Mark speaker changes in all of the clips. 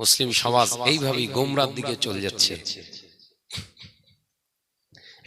Speaker 1: মুসলিম সমাজ এইভাবেই গোমরার দিকে চলে যাচ্ছে।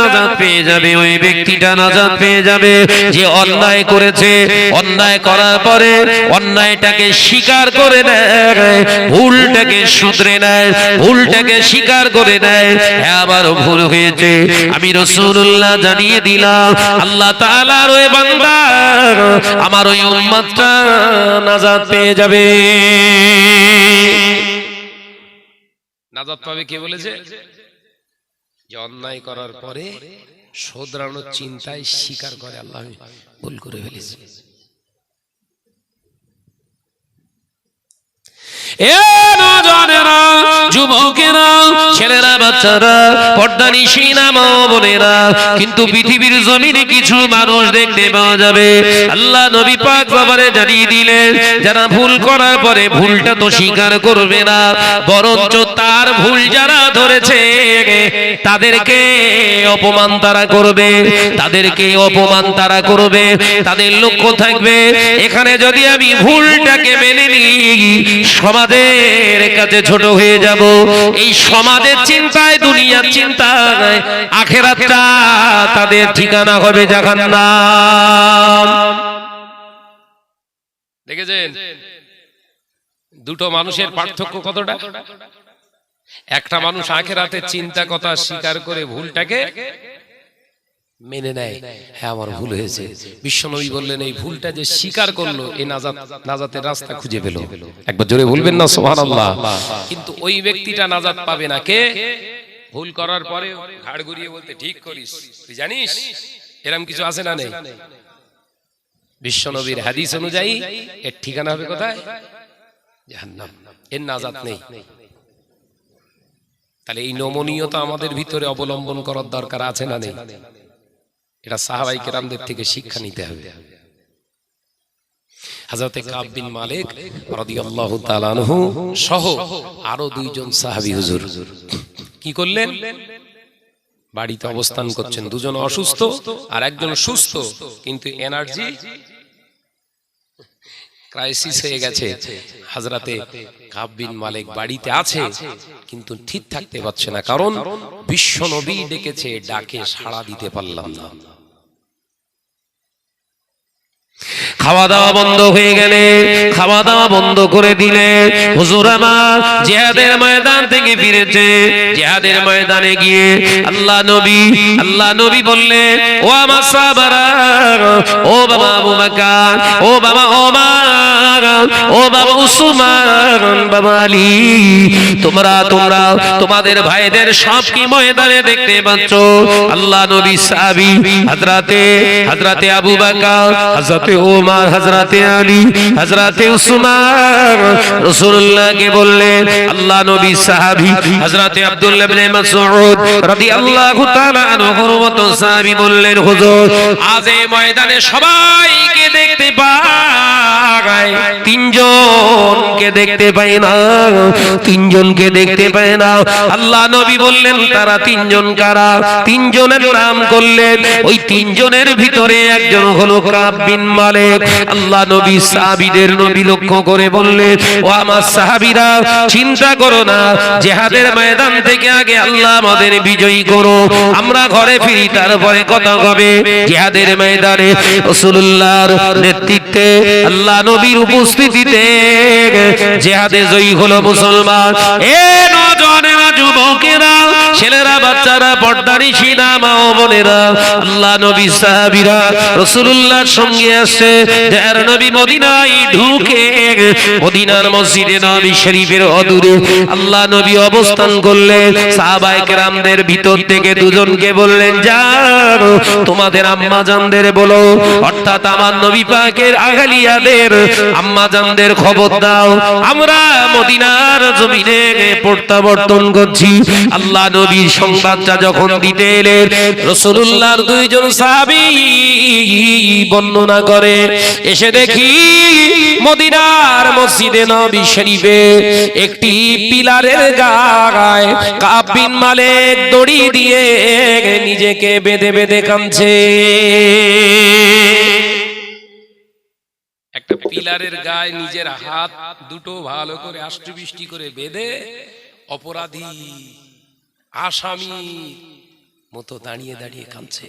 Speaker 2: নাজাত পেয়ে যাবে, ওই ব্যক্তিটা নাজাত পেয়ে যাবে যে অন্যায় করেছে। অন্যায় করার পরে অন্যায়টাকে স্বীকার করে নেয়, ভুলটাকে শুধরে নেয়, ভুলটাকে স্বীকার করে নেয়। হ্যাঁ আবারও ভুল হয়েছে। আমি রসুল্লাহ জানিয়ে দিলাম, আল্লাহ তাআলার ওই বান্দা আমার ওই উম্মতটা নাজাত পেয়ে যাবে।
Speaker 1: নাজাত পাবে কে বলেছে? যে অন্যায় করার পরে শোধরানোর চিন্তায় স্বীকার করে আল্লাহ। ভুল করে ফেলেছি।
Speaker 2: যারা ভুল করার পরে ভুলটা তো স্বীকার করবে না, বরঞ্চ তার ভুল যারা ধরেছে, তাদেরকে অপমান তারা করবে, তাদেরকে অপমান তারা করবে, তাদের লক্ষ্য থাকবে, এখানে যদি আমি ভুলটাকে মেনে নিই সমাজের কাছে ছোট হয়ে যাব। এই সমাজের চিন্তায়, দুনিয়ার চিন্তায়, আখেরাতটা তাদের ঠিকানা হবে জাহান্নাম।
Speaker 1: দেখেছেন? দুটো মানুষের পার্থক্য কতটা? একটা মানুষ আখেরাতে চিন্তা কথা স্বীকার করে ভুলটাকে মেনে নেয়। হ্যাঁ আমার ভুল হয়েছে। বিশ্বনবী বললেন এই ভুলটা যে স্বীকার করল এই নাজাত নাজাতের রাস্তা খুঁজে পেল। একবার জোরে বলবেন না সুবহানাল্লাহ। কিন্তু ওই ব্যক্তিটা নাজাত পাবে না। কে? ভুল করার পরে ঘাড় ঘুরিয়ে বলতে ঠিক করিস। তুই জানিস? এরম কিছু আছে না নেই? বিশ্বনবীর হাদিস অনুযায়ী এর ঠিকানা হবে কোথায়? জাহান্নাম। এর নাজাত নেই। তাহলে এই নমনীয়তা আমাদের ভিতরে অবলম্বন করার দরকার আছে না নেই এটা সাহাবাই কেরামদের থেকে শিক্ষা নিতে হবে। হাজরতে মালিক রাদিয়াল্লাহু তাআলা আনহু সহ আরও দুইজন সাহাবী হুজুর কি করলেন? বাড়িতে অবস্থান করছেন। দুজন অসুস্থ আর একজন সুস্থ, কিন্তু এনার্জি ক্রাইসিস হয়ে গেছে। হাজরাতে কাব বিন মালিক বাড়িতে আছে, কিন্তু ঠিক থাকতে পারছে না, কারণ বিশ্ব নবী ডেকেছে, ডাকে সাড়া দিতে পারলাম না।
Speaker 2: খাওয়া দাওয়া বন্ধ হয়ে গেলে খাওয়া দাওয়া বন্ধ করে দিলে, হুজুর আমার জিহাদের ময়দান থেকে ফিরেছে। জিহাদের ময়দানে গিয়ে আল্লাহ নবী আল্লাহ নবী বললে ও আমার সাহাবারা, ও বাবা আবু বকর, ও বাবা ওমর, ও বাবা উসমান, বাবা আলী, তোমরা তোমরা তোমাদের ভাইদের সব কি ময়দানে দেখতে পাচ্ছ? আল্লাহ নবী সাহাবী, হযরতে হযরতে আবু বকর, হযরতে ওমর হযরতে আলী, হযরতে উসমান রাসূলুল্লাহকে বললেন, আল্লাহ নবী সাহাবী হযরতে আব্দুল্লাহ ইবনে মাসউদ রাদিয়াল্লাহু তাআলা আনহুর মত সাহাবী বললেন, হুজুর, আজ এই ময়দানে সবাইকে দেখতে পাই, তিনজনকে দেখতে পাই না, তিনজনকে দেখতে পাই না। আল্লাহ নবী বললেন, তারা তিনজন কারা? তিনজনের নাম করলেন, ওই তিনজনের ভিতরে একজন হলো কাব বিন মালিক। আল্লাহ নবী সাহাবীদের নবী লক্ষ্য করে বললেন ও আমার সাহাবীরা চিন্তা করো না জিহাদের ময়দান থেকে আগে আল্লাহ আমাদের বিজয়ী করো। আমরা ঘরে ফিরি তারপরে কথা হবে জিহাদের ময়দানে রাসূলুল্লাহর নেতৃত্বে আল্লাহ নবীর উপস্থিতিতে জিহাদে জয়ী হলো মুসলমান। এ নজনেরা যুবকেরা ছেলেরা বাচ্চারা পর্দারি সিনা মা ও বোনেরা আল্লাহ নবী সাহাবীরা রাসূলুল্লাহর সঙ্গে আসছে, যার নবী মদিনায় ঢুকে, মদিনার মসজিদে নবী শরীফের অদূরে আল্লাহ নবী অবস্থান করলেন সাহাবায়ে কেরামদের ভিতর থেকে দুজনকে বললেন যাও তোমাদের আম্মা জানদের বলো। অর্থাৎ আমার নবী পাকের আগালিয়াদের আম্মা জানদের খবর দাও। আমরা মদিনার জমিনে প্রত্যাবর্তন করছি। আল্লাহ নবীর সংবাদটা যখন দিতে এলেন রসুল্লাহর দুইজন সাহাবী বর্ণনা করে এসে দেখি মদিনার মসজিদে নবী শরীফে একটি পিলারের গায় কাবিন মালিক দড়ি দিয়ে নিজেকে বেঁধে বেঁধে কামছে
Speaker 1: একটা পিলারের গায়ে নিজের হাত দুটো ভালো করে আষ্টবৃষ্টি করে বেঁধে অপরাধী আসামি মতো দাঁড়িয়ে দাঁড়িয়ে কাঁদছে।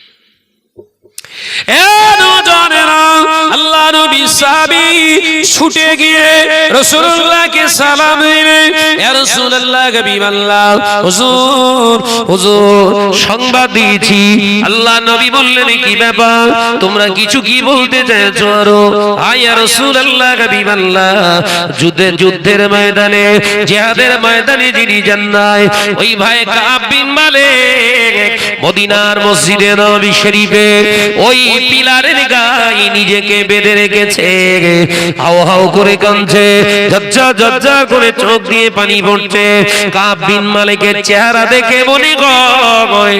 Speaker 2: তোমরা কিছু কি বলতে চাইছো আরও? আয়া যুদ্ধের ময়দানে ময়দানে যিনি নাই, ওই ভাই কাব বিন মালিক, মদিনার মসজিদে নবী শরীফে ওই পিলারের গায়ে নিজেকে বেঁধে রেখেছে। হাও হাও করে কাঁদছে জজ্জা জজ্জা করে চোখ দিয়ে পানি পড়ছে। কাব বিন মালিকের চেহারা দেখে মনে কয়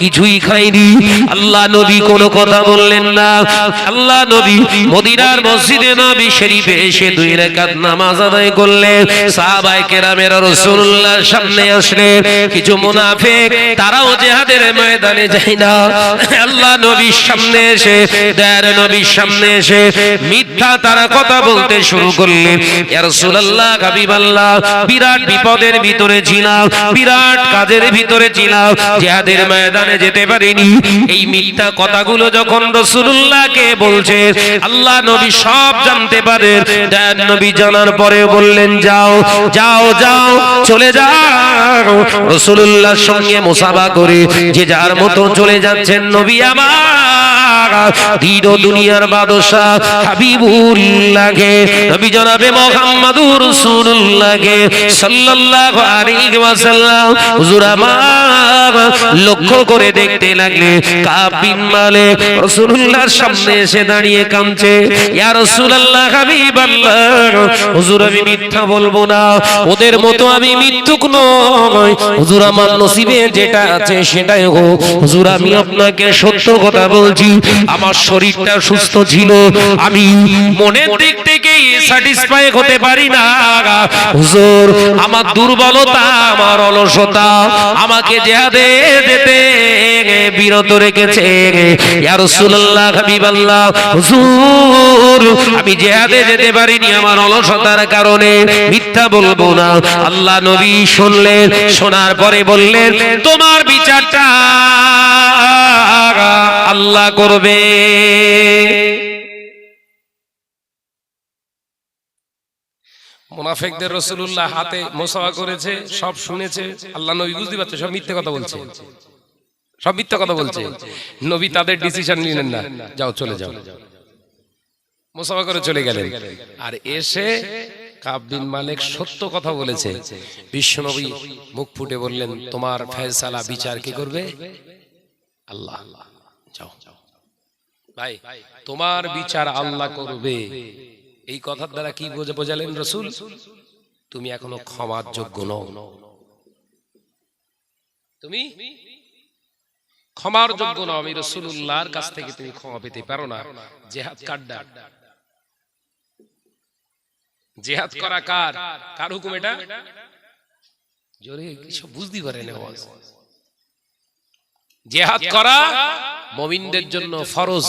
Speaker 2: কিছুই খাইনি। আল্লাহ নবী কোনো কথা বললেন না। আল্লাহ নবী মদিনার মসজিদে নবী শরীফে এসে দুই রাকাত নামাজ আদায় করলেন। সাহাবায়ে কেরামের রাসূলুল্লাহর সামনে আসলেন। কিছু মুনাফিক, তারাও জিহাদের ময়দানে যায় না। আল্লাহ নবীর সামনে এসে দয়ার নবীর সামনে এসে মিথ্যা তারা কথা বলতে শুরু করলেন রাসূলুল্লাহ, হাবিবাল্লাহ, বিরাট বিপদের ভিতরে ছিলাম বিরাট কাজের ভিতরে ছিলাম জিহাদের ময়দানে যেতে পারিনি। এই মিথ্যা কথাগুলো যখন বলছে, আল্লাহ নবী সব জানতে পারেন দয়ার নবী জানার পরে বললেন, যাও যাও যাও, চলে যাও। রাসূলুল্লাহর সঙ্গে মুসাফা করে যে যার মতো চলে যাচ্ছেন নবী আমার। দিন দুনিয়ার বাদশা হাবিবুল্লাহকে, নবী জনাবে মুহাম্মাদুর রাসূলুল্লাহকে, সাল্লাল্লাহু আলাইহি ওয়াসাল্লাম। হুজুর আমার লক্ষ্য করে দেখতে লাগলে, কাব বিন মালিক রাসূলুল্লাহর সামনে এসে দাঁড়িয়ে কাঁদছে। ইয়া রাসূলুল্লাহ হাবিবাল্লাহ, হুজুর আমি মিথ্যা বলব না, ওদের মতো আমি মিথ্যুক নই হুজুর আমার নসিবে যেটা আছে সেটাই হোক। হুজুর আমি আপনাকে সত্য কথা বলছি আমার শরীরটা সুস্থ ছিল, আমি মনের দিক থেকে স্যাটিসফাই হতে পারি না। হুজুর, আমার দুর্বলতা, আমার অলসতা আমাকে জেহাদে যেতে বিরত রেখেছে। ইয়া রাসূলুল্লাহ, হাবিবাল্লাহ, হুজুর, আমি জেহাদে যেতে পারিনি আমার অলসতার কারণে। মিথ্যা বলব না। আল্লাহ নবী শুনলেন, শোনার পরে বললেন, তোমার বিচারটা আল্লাহ করবে।
Speaker 1: মুনাফেকদের রসুল্লাহ হাতে মোসাফা করেছে, সব শুনেছে, আল্লাহ নবী বুঝতে পারছে, সব মিথ্যে কথা বলছে। সব মিথ্যে কথা বলছে। নবী তাদের ডিসিশন নিলেন না। যাও, চলে যাও। মোসাফা করে চলে গেলেন। আর এসে কাব বিন মালিক সত্য কথা বলেছে। বিশ্বনবী মুখ ফুটে বললেন, তোমার ফয়সালা বিচার কি করবে? আল্লাহ আল্লাহ। যাও ভাই, তোমার বিচার আল্লাহ করবে। এই কথার দ্বারা কি বোঝা বোঝালেন রসুল? তুমি এখনও ক্ষমার যোগ্য নও। তুমি ক্ষমার যোগ্য নও। আমি রসুল্লাহর কাছ থেকে তুমি ক্ষমা পেতে পারো না। জেহাদ কাড্ডা জেহাদ করা কার? কার হুকুম এটা? জোরে কিছু বুঝতে পারে না জেহাদ করা মমিনদের জন্য ফরজ।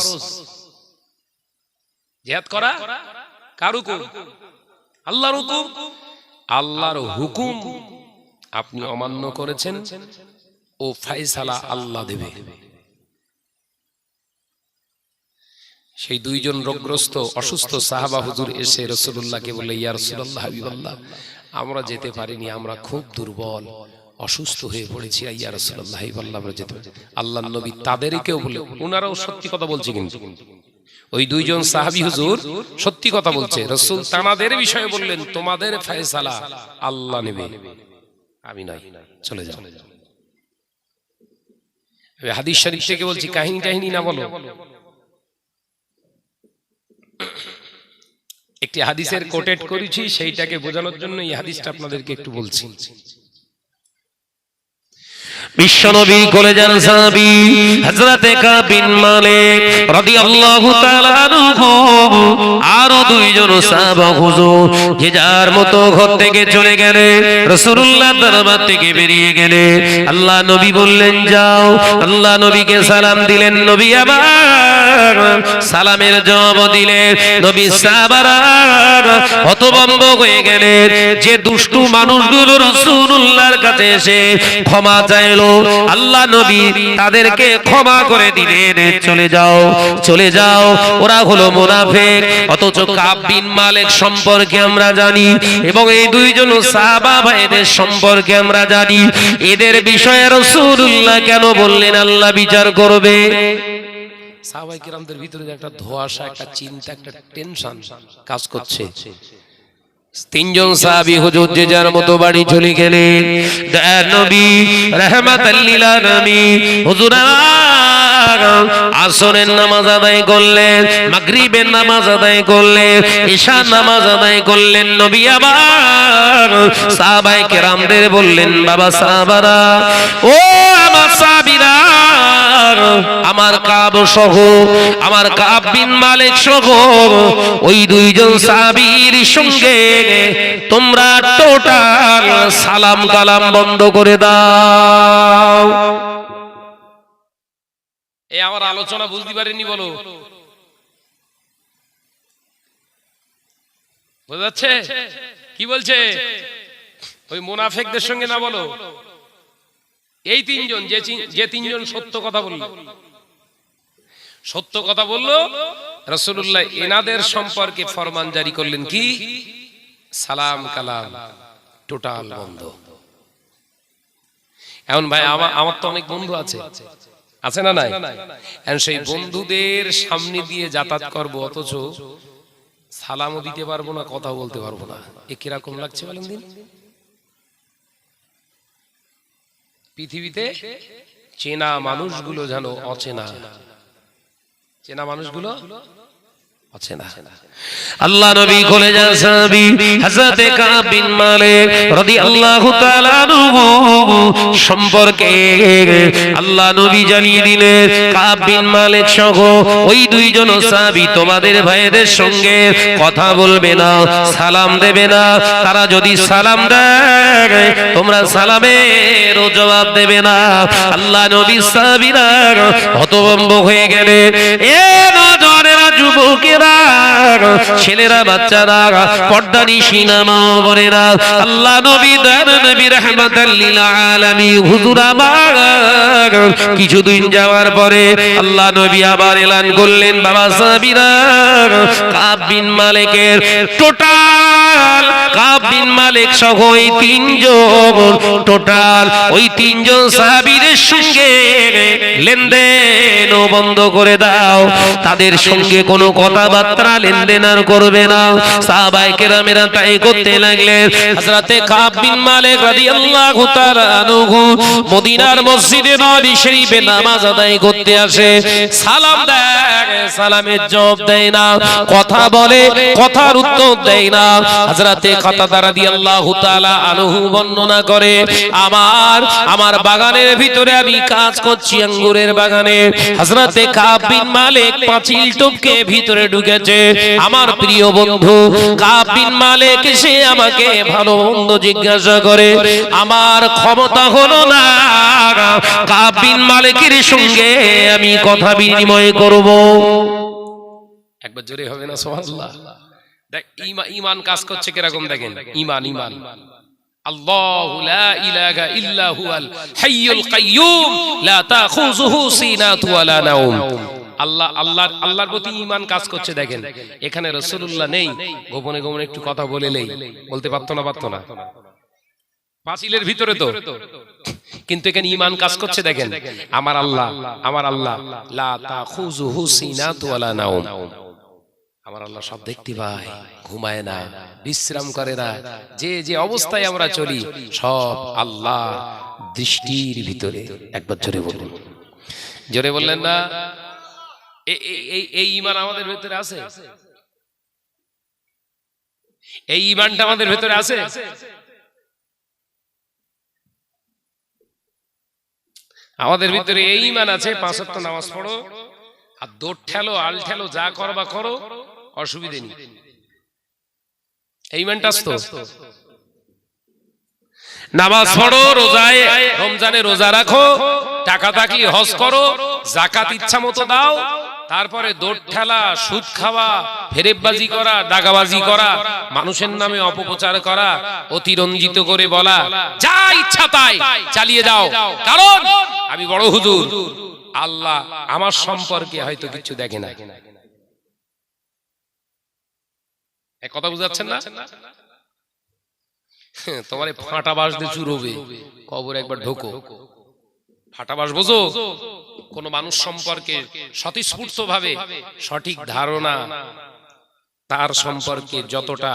Speaker 1: জেহাদ করা? কার হুকুম? আল্লাহর হুকুম। আল্লাহর হুকুম আপনি অমান্য করেছেন ও ফাইসালা আল্লাহ দেবে। সেই দুইজন রোগগ্রস্ত, অসুস্থ সাহাবা হুজুর এসে রসুল্লাহকে বলে ইয়া রসুল্লাহ হাবিবাল্লাহ, আমরা যেতে পারিনি, আমরা খুব দুর্বল। অসুস্থ হয়ে পড়েছি ইয়া আল্লাহ নবী তাদেরকেও বলে ওনারাও সত্যি কথা বলছে কিন্তু। ওই দুইজন সাহাবী হুজুর সত্যি কথা বলছে রসুল তানাদের বিষয়ে বললেন তোমাদের ফয়সালা আল্লাহ নেবে। আমি নাই চলে যাও। হাদিস শরীফ থেকে বলছি কাহিনী কাহিনী না বলো। একটি হাদিসের কোটেট করেছি সেইটাকে বোঝানোর জন্য এই হাদিসটা আপনাদেরকে একটু বলছি।
Speaker 2: বিশ্বনবী কলেজান সাহাবী হযরতে কাব বিন মালিক রাদিয়াল্লাহু তাআলা আনহু। আরও দুইজন সাহাবা হুজুর যে যার মতো ঘর থেকে চলে গেলে, রাসূলুল্লাহ দরবার থেকে বেরিয়ে গেলে, আল্লাহ নবী বললেন, যাও। আল্লাহ নবীকে সালাম দিলেন, নবী আবার সালামের জবাব দিলেন। নবী সাহাবারা হতভম্ব হয়ে গেলেন। যে দুষ্টু মানুষগুলো রাসূলুল্লাহর কাছে এসে ক্ষমা চাইলো আল্লাহ নবী তাদেরকে ক্ষমা করে দিলেন। চলে যাও চলে যাও, ওরা হলো মুনাফিক। অথচ কাব বিন মালিক সম্পর্কে আমরা জানি এবং এই দুইজন সাহাবা ভাইদের সম্পর্কে আমরা জানি। এদের বিষয়ে রাসূলুল্লাহ কেন বললেন, আল্লাহ বিচার করবে?
Speaker 1: সাহাবাই কিরামদের ভিতরে একটা ধোঁয়াশা, একটা চিন্তা, একটা টেনশন কাজ করছে।
Speaker 2: তিনজন সাহাবী হুজুর যে যার মতো বাড়ি চলে গেলেন। নবী আলামিন। হুজুর আসরের নামাজ আদায় করলেন, মাগরিবের নামাজ আদায় করলেন ঈশা নামাজ আদায় করলেন। নবী আবার সাহাবায়ে কেরামদের বললেন, বাবা সাহাবারা, ও আমার কাব সহ, আমার কাব বিন মালিক সহ, ওই দুইজন সাহাবীর সঙ্গে তোমরা টোটাল সালাম কালাম বন্ধ করে দাও।
Speaker 1: এই আমার আলোচনা বুঝতে পারেনি, বলো। বোঝা যাচ্ছে? কি বলছে? ওই মুনাফেকদের সঙ্গে না বলো? এই তিনজন যে তিনজন সত্য কথা বলল। সত্য কথা বলল রসুল্লাহ এনাদের সম্পর্কে ফরমান জারি করলেন কি? সালাম কালাম টোটাল বন্ধ। এখন ভাই আমার তো অনেক বন্ধু আছে। আছে। না নাই? এখন সেই বন্ধুদের সামনে দিয়ে যাতায়াত করব অথচ সালামও দিতে পারব না কথা বলতে পারব না। এ কীরকম লাগছে বলেন দিন? পৃথিবীতে চেনা মানুষগুলো যেন অচেনা। চেনা মানুষগুলো
Speaker 2: আল্লাহ নবী কোলে সাহাবী হযরতে কাব বিন মালিক রাদিয়াল্লাহু তাআলা আনহু সম্পর্কে আল্লাহ নবী জানিয়ে দিলেন কাব বিন মালিক সহ ওই দুইজন সাহাবী তোমাদের ভাইদের সঙ্গে কথা বলবে না সালাম দেবে না। তারা যদি সালাম দেয় তোমরা সালামের জবাব দেবে না। আল্লাহ নবী সাহাবীরা হতভম্ব হয়ে গেলেন। এ নজরেরা যুবকেরা, ছেলেরা, বাচ্চারা, পর্দা নিশিনামা বরেরা আল্লাহ নবী দান নবী, রহমাতাল লিল হুজুর আমার, কিছুদিন যাওয়ার পরে আল্লাহ নবী আবার এলান করলেন, বাবা সাবিরা কাব বিন মালিকের। টোটাল কাব মালিক সহ ওই তিনজন, টোটাল ওই তিনজন সাহাবীদের সঙ্গে লেনদেন বন্ধ করে দাও। তাদের সঙ্গে কোনো কথাবার্তা লেনদেন আর করবে না। সাহাবায়ে কেরামেরা তাই করতে লাগলেন। হযরতে কাব বিন মালিক রাদিয়াল্লাহু তাআলা আনহু মদিনার মসজিদে নবী শরীফে নামাজ আদায় করতে আসে। সালাম দেয়, সালামের জবাব দেয় না। কথা বলে, কথার উত্তর দেয় না। হযরতে আমার কাজ করছি আঙ্গুরের বাগানে। হযরতে কাব ভিতরে ঢুকেছে। আমার প্রিয় বন্ধু, কাব মালিক এসে আমাকে ভালো মন্দ জিজ্ঞাসা করে, আমার ক্ষমতা হলো না, কাব বিন মালিকের সঙ্গে আমি কথা বিনিময় করব।
Speaker 1: একবার জোরে হবে না, সুবহানাল্লাহ। ঈমান কাজ করছে কীরকম দেখেন? ঈমান ঈমান আল্লাহু লা ইলাহা ইল্লা হুয়াল হাইয়ুল কাইয়্যুম লা তাখুযুহু সিনাতু ওয়ালা নাওম। আল্লাহ আল্লাহর আল্লাহর প্রতি ইমান কাজ করছে দেখেন। এখানে রসুল্লাহ নেই। গোপনে গোপনে একটু কথা বলে নেই। বলতে পারতো না পারতো না। পাঁচিলের ভিতরে তো। কিন্তু এখানে ইমান কাজ করছে দেখেন। আমার আল্লাহ। আমার আল্লাহ। লা তাখুযুহু সিনাতু ওয়ালা নাওম। আমার আল্লাহ সব দেখতে পায় ঘুমায় না বিশ্রাম করে না। যে যে অবস্থায় আমরা চলি সব আল্লাহ দৃষ্টির ভিতরে একবার জোরে বলুন। জোরে বললেন না? এই ইমান আমাদের ভেতরে আছে? এই ইমানটা আমাদের ভেতরে আছে? আমাদের ভিতরে এই ইমান আছে পাঁচ ওয়াক্ত নামাজ পড়ো আর দৌড় ঠেলো আল ঠেলো যা করবা করো অসুবিধে নেই। এই তো নামাজ পড়ো রোজায় রমজানে রোজা রাখো টাকা থাকলে হজ করো জাকাত ইচ্ছা মতো দাও তারপরে দৌড় ঠেলা সুদ খাওয়া ফেরেববাজি করা দাগাবাজি করা মানুষের নামে অপপ্রচার করা অতিরঞ্জিত করে বলা যা ইচ্ছা তাই চালিয়ে যাও। কারণ আমি বড় হুজুর আল্লাহ আমার সম্পর্কে হয়তো কিছু দেখে না। এ কথা বুঝাচ্ছেন না? হ্যাঁ, তোমার এই ফাটা বাস দিয়ে চুরবে কবর একবার ঢোকো। ফাটা বাস বোঝো? কোন মানুষ সম্পর্কে স্বতঃস্ফূর্ত ভাবে সঠিক ধারণা তার সম্পর্কে যতটা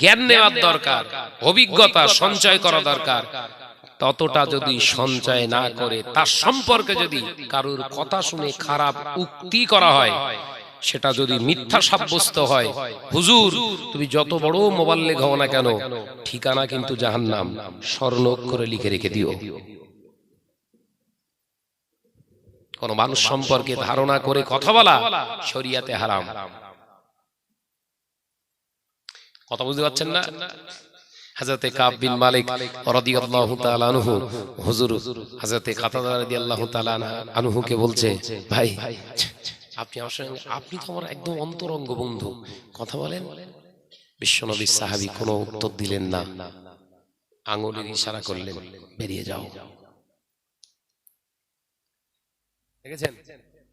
Speaker 1: জ্ঞান নেওয়ার দরকার অভিজ্ঞতা সঞ্চয় করা দরকার ততটা যদি সঞ্চয় না করে তার সম্পর্কে যদি কারোর কথা শুনে খারাপ উক্তি করা হয় সেটা যদি মিথ্যা সাব্যস্ত হয় হুজুর তুমি যত বড় মোবাইল লেখাও না কেন ঠিকানা কিন্তু জাহান্নাম। স্বর্ণ অক্ষরে লিখে রেখে দিও। কোন মানুষ সম্পর্কে ধারণা করে কথা বলা শরিয়াতে হারাম। কথা বুঝতে পারছেন না? হাজরতে কাব বিন মালিক রাদিয়াল্লাহু তাআলা আনহু হুজুর হাজরতে কাতাদা রাদিয়াল্লাহু তাআলা আনহুকে বলছে ভাই আপনি আমার সঙ্গে আপনি তো আমার একদম অন্তরঙ্গ বন্ধু। কথা বলেন? বিশ্বনবী সাহাবি কোনো উত্তর দিলেন না। আঙুলের ইশারা করলেন বেরিয়ে যাও। দেখেছেন?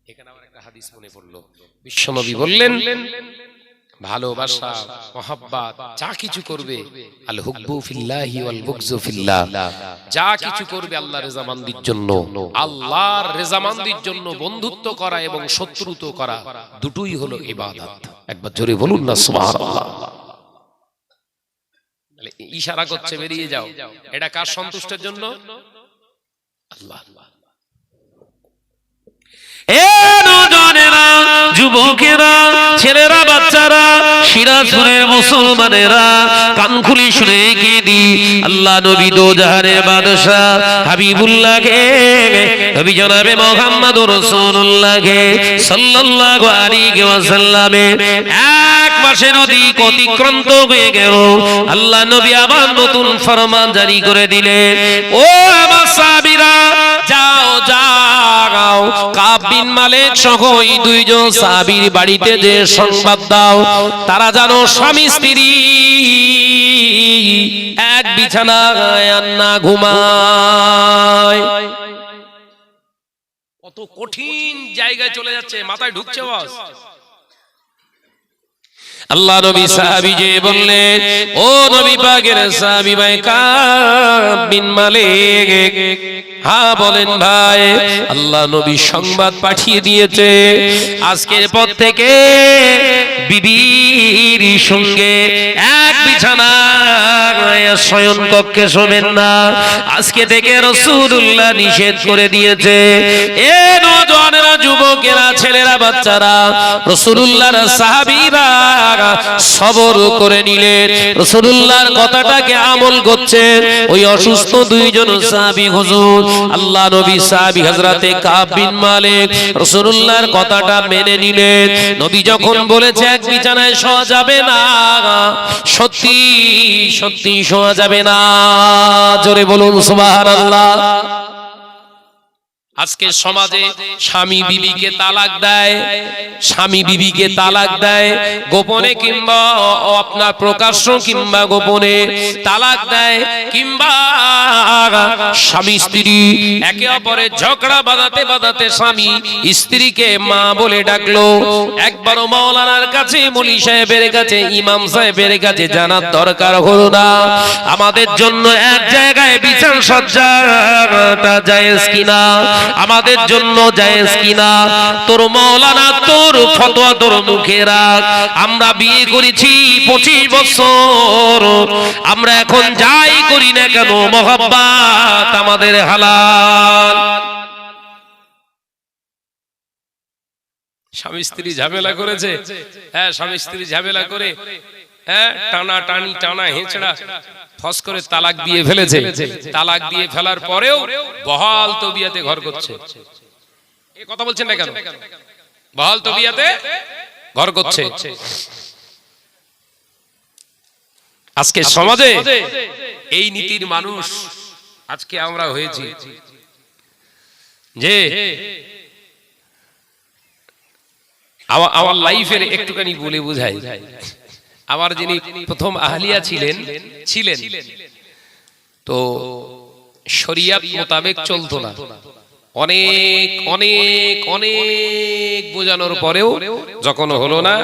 Speaker 1: এখানে আমার একটা হাদিস মনে পড়ল। বিশ্বনবী বললেন ভালোবাসা মহাব্বাত যা কিছু করবে আল হুব্বু ফিল্লাহি ওয়াল বুগজু ফিল্লাহ। যা কিছু করবে আল্লাহর রেজামান্দির জন্য। আল্লাহর রেজামান্দির জন্য বন্ধুত্ব করা এবং শত্রুত করা দুটোই হলো ইবাদত। একবার জোরে বলুন না সুবহানাল্লাহ। তাহলে ইশারা করছে বেরিয়ে যাও। এটা কার সন্তুষ্টের জন্য? আল্লাহ।
Speaker 2: এ নজনেরা যুবকেরা ছেলেরা সিরাজপুরের মুসলমানেরা কান খুলি শুনে কে দি, আল্লাহ নবী দো জাহানের বাদশাহ হাবিবুল্লাহকে, নবী জনাবে মোহাম্মদ রাসূলুল্লাহকে সাল্লাল্লাহু আলাইহি ওয়াসাল্লামে এক মাসের অধিক অতিক্রান্ত হয়ে গেল। আল্লাহ নবী আবার নতুন ফরমান জারি করে দিলেন। ও আমার সাহাবীরা কাব বিন মালিক সহ এই দুইজন সাহাবীর বাড়িতে যে সংবাদ দাও, তারা জানো স্বামী, স্ত্রী এক বিছানায় না ঘুমায়।
Speaker 1: কত কঠিন জায়গায় চলে যাচ্ছে, মাথায় ঢুকছে বাস
Speaker 2: আল্লাহ নবী সাহাবী যে বললেন, ও নবী পাকের সাহাবী ভাই বিন মালিক হ্যাঁ বলেন ভাই, আল্লাহ নবী সংবাদ পাঠিয়ে দিয়েছে। আজকের পর থেকে বিবির সঙ্গে এক বিছানা শয়ন কক্ষে শোবেন না। আজকে থেকে রসুল্লাহ নিষেধ করে দিয়েছে। এ নজনেরা যুবকেরা, ছেলেরা, বাচ্চারা রসুল্লাহর সাহাবীরা সবর করে নিলেন। রসুল্লাহর কথাটাকে আমল করছে ওই অসুস্থ দুইজন হুজুর, আল্লাহ নবী সাহাবী হযরতে কাব বিন মালিক, রাসূলুল্লাহর কথাটা মেনে নিলেন। নবী যখন বলেছে, এক বিছানায় শোয়া যাবে না, সত্যি সত্যি শোয়া যাবে না। জোরে বলুন সুবহানাল্লাহ।
Speaker 1: আজকে সমাজে স্বামী বিবিকে তালাক দেয় স্বামী বিবিকে তালাক দেয় গোপনে কিংবা আপনার প্রকাশ্য কিংবা গোপনে তালাক দেয় কিংবা স্বামী স্ত্রী একে অপরের ঝগড়া বাঁধাতে বাঁধাতে স্বামী স্ত্রীকে মা বলে ডাকলো। একবারও মাওলানার কাছে মলি সাহেবের কাছে ইমাম সাহেবের কাছে জানার দরকার হলো না। আমাদের জন্য এক জায়গায় বিছান সজ্জাটা জায়েজ কিনা? আমাদের জন্য জায়েজ কিনা? তোর মাওলানা তোর ফতোয়া তোর মুখে রাখ। আমরা বিয়ে করেছি পঁচিশ বছর। আমরা এখন যাই করি না কেন? মহাব্বাত আমাদের হালাল। স্বামী স্ত্রী ঝামেলা করেছে? হ্যাঁ স্বামী স্ত্রী ঝামেলা করে হ্যাঁ টানা টানি টানা হেঁচড়া। ফস করে তালাক দিয়ে ফেলেছে। তালাক দিয়ে ফেলার পরেও বহাল তবিয়াতে ঘর করছে। এ কথা বলছেন না কেন? বহাল তবিয়াতে ঘর করছে। আজকে সমাজে এই নীতির মানুষ আজকে আমরা হয়েছি। যে আমার আমার লাইফের একটুখানি বলে বুঝাই। আমার যিনি প্রথম আহলিয়া ছিলেন ছিলেন তো শরিয়াত মোতাবেক চলতো না। অনেক অনেক অনেক বোঝানোর পরেও যখন হলো না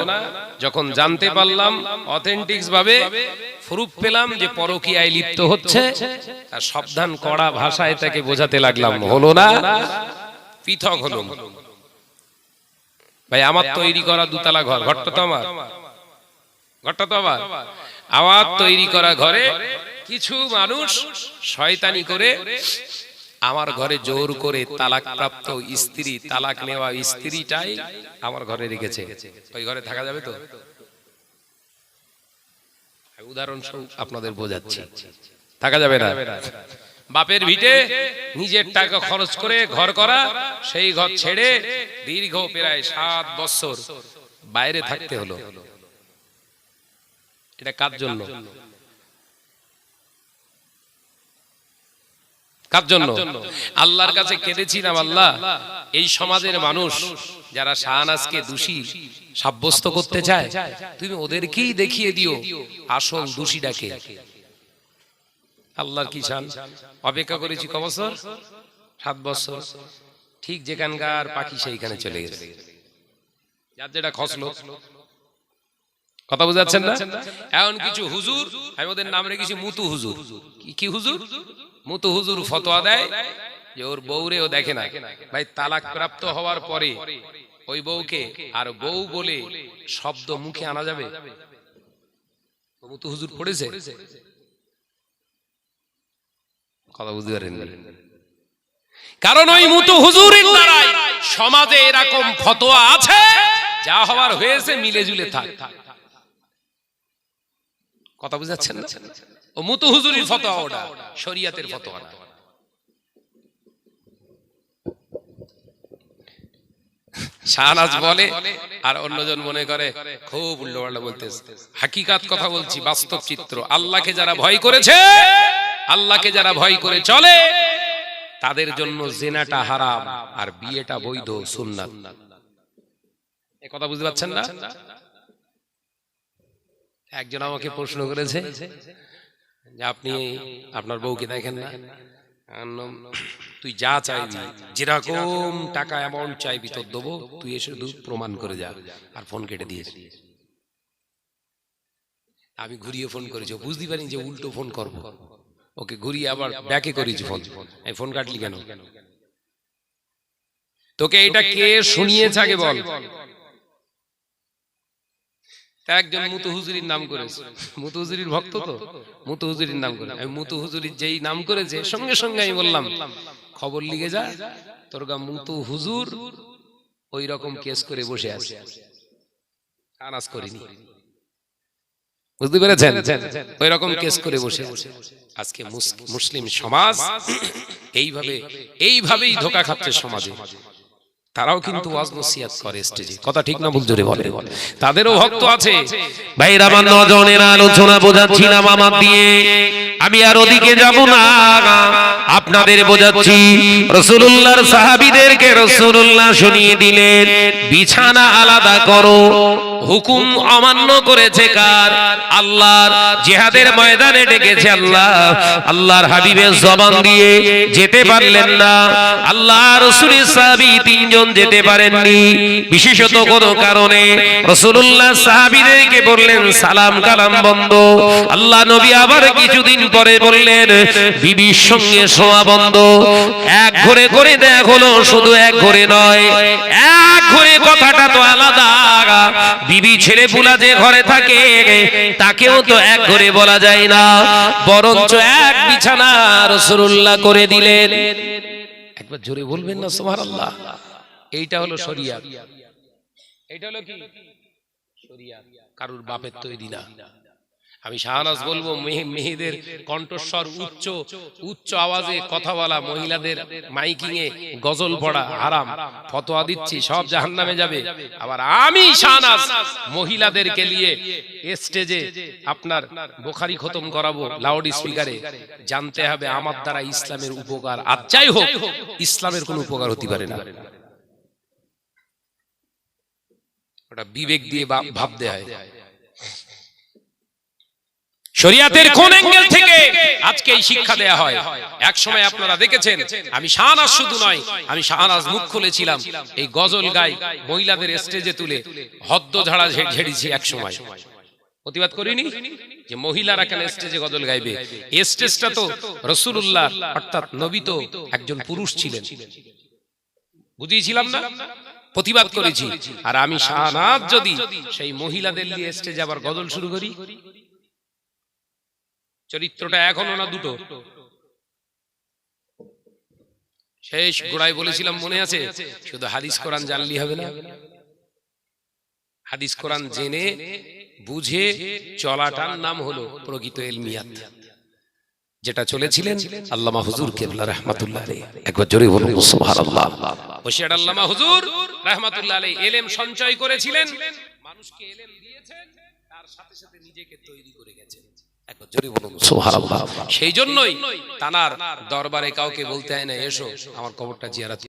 Speaker 1: যখন জানতে পারলাম অথেন্টিক্স ভাবে প্রুফ পেলাম যে পরকীয়ায় লিপ্ত হচ্ছে আর সাবধান কড়া ভাষায় তাকে বোঝাতে লাগলাম। হলো না পৃথক হলো ভাই আমার তৈরি করা দুতলা ঘর ঘরটা তো আমার। ঘরটা তো আমার আমার তৈরি করা ঘরে কিছু মানুষ শয়তানি করে আমার ঘরে জোর করে তালাক প্রাপ্ত স্ত্রী, তালাক নেওয়া স্ত্রীটাই আমার ঘরে রেখেছে। ওই ঘরে থাকা যাবে তো? উদাহরণস্বরূপ আপনাদের বোঝাচ্ছি। থাকা যাবে না। বাপের ভিটে নিজের টাকা খরচ করে ঘর করা, সেই ঘর ছেড়ে দীর্ঘ প্রায় সাত বছর বাইরে থাকতে হলো। এটা কার জন্য? কার জন্য? আল্লাহর কাছে কেঁদেছিলাম আল্লাহ? এই সমাজের মানুষ যারা শাহনাজকে দোষী সাব্যস্ত করতে চায় তুমি ওদেরকেই দেখিয়ে দিও আসল দোষীটাকে আল্লাহর কি চান অপেক্ষা করেছি ক বছর? সাত বছর। ঠিক যেখানকার পাখি সেইখানে চলে গেছে। যার যেটা খসলো। কথা বুঝাচ্ছেন না? এমন কিছু হুজুর আমি ওদের নাম রেখেছি মুতু হুজুর। কি- হুজুর? মুতু হুজুর? ফতোয়া দেয় যে ওর বউরে ও দেখে না। ভাই তালাক প্রাপ্ত হওয়ার পরে ওই বউকে আর বউ বলে শব্দ মুখে আনা যাবে। মুতু হুজুর পড়েছে? কথা বুঝতে পারেন কারণ ওই মুতু হুজুরের দ্বারাই সমাজে এরকম ফতোয়া আছে। যা হওয়ার হয়েছে মিলে জুলে থাক। কথা বুঝাচ্ছেন না? ও মুতু হুজুরির ফতোয়া ওটা শরিয়াতের ফতোয়া না। শাহনাজ বলে আর অন্যজন মনে করে খুব বলতেছে। হাকিকাত কথা বলছি বাস্তব চিত্র। আল্লাহকে যারা ভয় করেছে আল্লাহকে যারা ভয় করে চলে তাদের জন্য জেনাটা হারাম আর বিয়েটা বৈধ সুন্নাত। এ কথা বুঝতে পারছেন না? একজন আমাকে প্রশ্ন করেছে যে আপনি আপনার বউকে দেখেন না? আমি তুই যা চাইবি যেরকম টাকা অ্যামাউন্ট চাইবি তোর দেবো তুই এসে শুধু প্রমাণ করে যা আর ফোন কেটে দিয়েছি। আমি ঘুরিয়ে ফোন করেছি বুঝতে পারিনি যে উল্টো ফোন করব। ওকে ঘুরিয়ে আবার ব্যাকে করেছি ফোন এই ফোন কাটলি কেন? তোকে এটা কে শুনিয়েছে আগে বল? একজন মুতু হুজুরির নাম করেছে। মুতু হুজুরির ভক্ত তো? মুতু হুজুরির নাম করে। আমি মুতু হুজুরির যেই নাম করেছে, সঙ্গে সঙ্গে আমি বললাম, খবর লিখে যা, তোর গা মুতু হুজুর ওই রকম কেস করে বসে আছে। আনাজ করিনি। বুঝতে পেরেছেন? ওই রকম কেস করে বসে আজকে মুসলিম সমাজ এইভাবে, এইভাবেই ধোকা খাচ্ছে সমাজে। তারাও কিন্তু ওয়াজ নসিহাত করে স্টেজে কথা ঠিক না ভুল জোরে বলে তাদেরও ভক্ত আছে।
Speaker 2: ভাইরা আমার নজনের আলোচনা বোঝাচ্ছিলাম আমার দিয়ে। আমি আর ওদিকে যাব না আপনাদের বোঝাচ্ছি। রসুল্লাহর সাহাবিদেরকে রসুল্লাহ শুনিয়ে দিলেন। বিছানা আলাদা করো। হুকুম অমান্য করেছে কার? আল্লাহর জিহাদের ময়দানে ডেকেছে আল্লাহ। আল্লাহর হাবিবের জবান দিয়ে যেতে পারলেন না। আল্লাহ রসুলের সাহাবি তিনজন যেতে পারেননি। বিশেষত কোনো কারণে রসুল্লাহ সাহাবিদেরকে বললেন, সালাম কালাম বন্ধ। আল্লাহ নবী আবার কিছুদিন পরে বললেন, বিবির সঙ্গে শোয়া বন্ধ। এক ঘরে করে দেখ হলো শুধু এক ঘরে নয়, এক ঘরে কথাটা তো আলাদা। বিবি ছেলে পুলা যে ঘরে থাকে, তাকেও তো এক ঘরে বলা যায় না। বরঞ্চ এক বিছানা রসুল্লাহ করে দিলেন।
Speaker 1: একবার জোরে বলবেন না, সুবহানাল্লাহ। এইটা হলো শরিয়া। এইটা হলো কি? শরিয়া। কারুর বাপের তৈরি না। আমি শাহনাজ বলব মেয়ে- মেয়েদের কণ্ঠস্বর উচ্চ উচ্চ আওয়াজে কথা বলা মহিলাদের মাইকিং এ গজল পড়া হারাম। ফতোয়া দিচ্ছি সব জাহান্নামে যাবে। আবার আমি শাহনাজ মহিলাদেরকে নিয়ে স্টেজে আপনার বোখারি খতম করাবো লাউড স্পিকারে জানতে হবে আমার দ্বারা ইসলামের উপকার। আর যাই হোক ইসলামের কোনো উপকার হতে পারে না। ওটা বিবেক দিয়ে ভাব- ভাবতে হয়। শরিয়াতের কোন অ্যাঙ্গেল থেকে আজকে এই শিক্ষা দেয়া হয়? এক সময় আপনারা দেখেছেন আমি শাহনাজ শুধু নয় আমি শাহনাজ মুখ খুলেছিলাম এই গজল গাই মহিলাদের স্টেজে তুলে হদ্দ ঝাড়া ঝেড়েছি এক সময়। প্রতিবাদ করিনি যে মহিলারা কেন স্টেজে গজল গাইবে? স্টেজটা তো রসুল্লাহ অর্থাৎ নবী তো একজন পুরুষ ছিলেন। বুঝিয়েছিলাম না? প্রতিবাদ করেছি। আর আমি শাহনাজ যদি সেই মহিলাদের নিয়ে স্টেজে আবার গজল শুরু করি? চরিত্রটা এখনও না দুটো? শেষ গোড়ায় বলেছিলাম মনে আছে? শুধু হাদিস কোরআন জানলি হবে না। হাদিস কোরআন জেনে বুঝে চলাটার নাম হলো প্রকৃত এলমিয়াত যেটা চলেছিলেন আল্লামা হুজুর কেবলা রহমাতুল্লাহ একবার জোরে বলুন সুবহানাল্লাহ। হোশিয়ার আল্লামা হুজুর রহমাতুল্লাহ আলাইহি। এলেম সঞ্চয় করেছিলেন। মানুষকে এলেম দিয়েছেন তার সাথে সাথে নিজেকে তৈরি করে গেছেন। একবার জোরে বলুন সুবহানাল্লাহ। সেই জন্যই তানার দরবারে কাউকে বলতে হয় না এসো। আমার কবরটা জিয়ারত